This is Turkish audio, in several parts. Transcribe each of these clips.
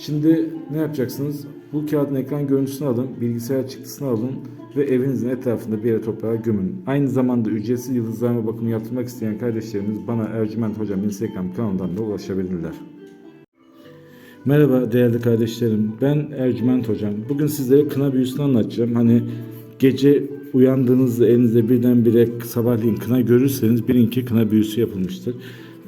Şimdi ne yapacaksınız? Bu kağıdın ekran görüntüsünü alın, bilgisayar çıktısını alın ve evinizin etrafında bir yere toprağa gömün. Aynı zamanda ücretsiz yıldızlarma bakımı yaptırmak isteyen kardeşlerimiz bana Ercüment Hocam Instagram kanalından da ulaşabilirler. Merhaba değerli kardeşlerim. Ben Ercüment Hocam. Bugün sizlere kına büyüsünü anlatacağım. Hani gece uyandığınızda elinizde birdenbire sabahleyin kına görürseniz bilin ki kına büyüsü yapılmıştır.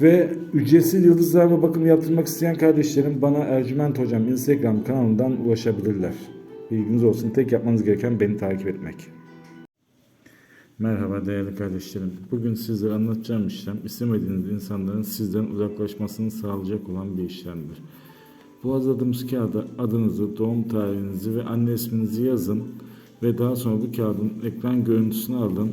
Ve ücretsiz yıldızlarma bakım yaptırmak isteyen kardeşlerim bana Ercüment Hocam Instagram kanalından ulaşabilirler. Bilginiz olsun. Tek yapmanız gereken beni takip etmek. Merhaba değerli kardeşlerim. Bugün sizlere anlatacağım işlem istemediğiniz insanların sizden uzaklaşmasını sağlayacak olan bir işlemdir. Bu hazırladığımız kağıda adınızı, doğum tarihinizi ve anne isminizi yazın ve daha sonra bu kağıdın ekran görüntüsünü alın,